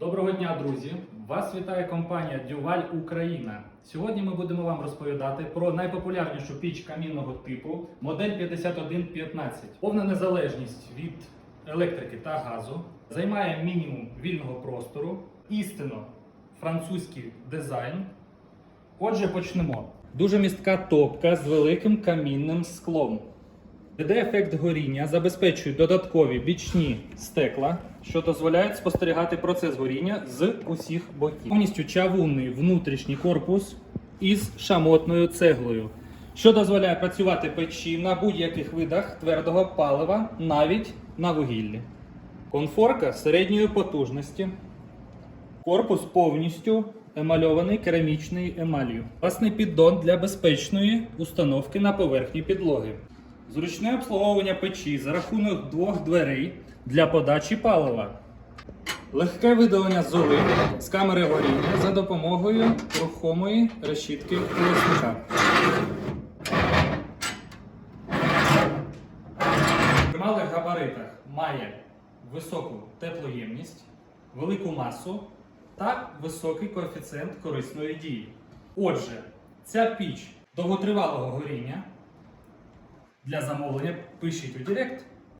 Доброго дня, друзі! Вас вітає компанія Дюваль Україна. Сьогодні ми будемо вам розповідати про найпопулярнішу піч камінного типу модель 5115. Повна незалежність від електрики та газу, займає мінімум вільного простору, істинно французький дизайн. Отже, почнемо. Дуже містка топка з великим камінним склом. 3D-ефект горіння забезпечує додаткові бічні стекла, що дозволяють спостерігати процес горіння з усіх боків. Повністю чавунний внутрішній корпус із шамотною цеглою, що дозволяє працювати печі на будь-яких видах твердого палива, навіть на вугіллі. Конфорка середньої потужності. Корпус повністю емальований керамічною емаллю. Власний піддон для безпечної установки на поверхні підлоги. Зручне обслуговування печі за рахунок двох дверей для подачі палива. Легке видалення золи з камери горіння за допомогою рухомої решітки колесника. В малих габаритах має високу теплоємність, велику масу та високий коефіцієнт корисної дії. Отже, ця піч довготривалого горіння для замовлення пишіть у Директ.